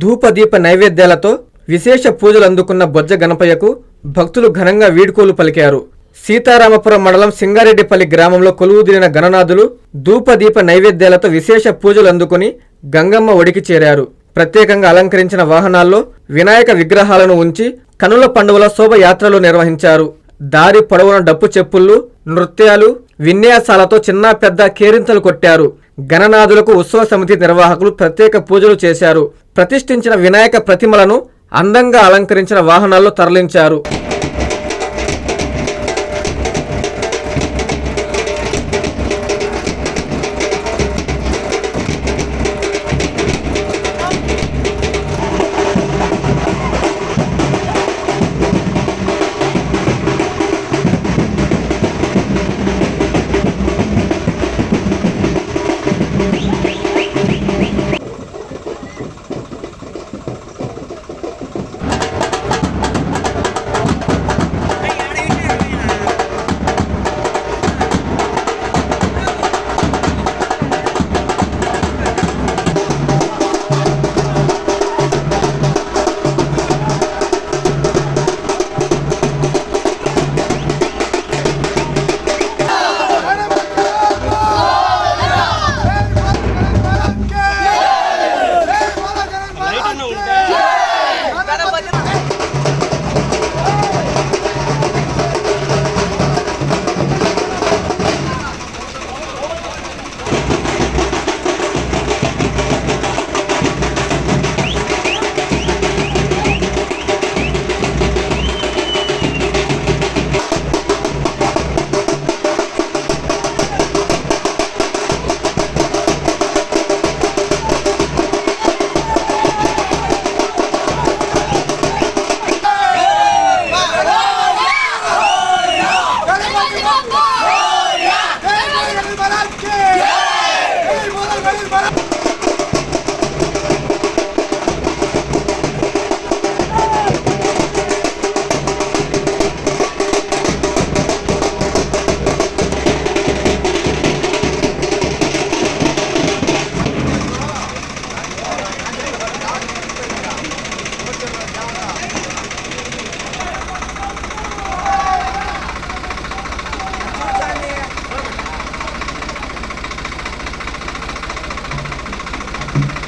ధూపదీప నైవేద్యాలతో విశేష పూజలు అందుకున్న బొజ్జ గణపయ్యకు భక్తులు ఘనంగా వీడ్కోలు పలికారు. సీతారామపురం మండలం సింగారెడ్డిపల్లి గ్రామంలో కొలువుదీరిన గణనాథులు ధూపదీప నైవేద్యాలతో విశేష పూజలు అందుకుని గంగమ్మ ఒడికి చేరారు. ప్రత్యేకంగా అలంకరించిన వాహనాల్లో వినాయక విగ్రహాలను ఉంచి కనుల పండుగల శోభయాత్రలు నిర్వహించారు. దారి పొడవున డప్పు చెప్పుళ్ళు నృత్యాలు విన్యాసాలతో చిన్న పెద్ద కేరింతలు కొట్టారు. గణనాథులకు ఉత్సవ సమితి నిర్వాహకులు ప్రత్యేక పూజలు చేశారు. ప్రతిష్ఠించిన వినాయక ప్రతిమలను అందంగా అలంకరించిన వాహనాల్లో తరలించారు. Thank you.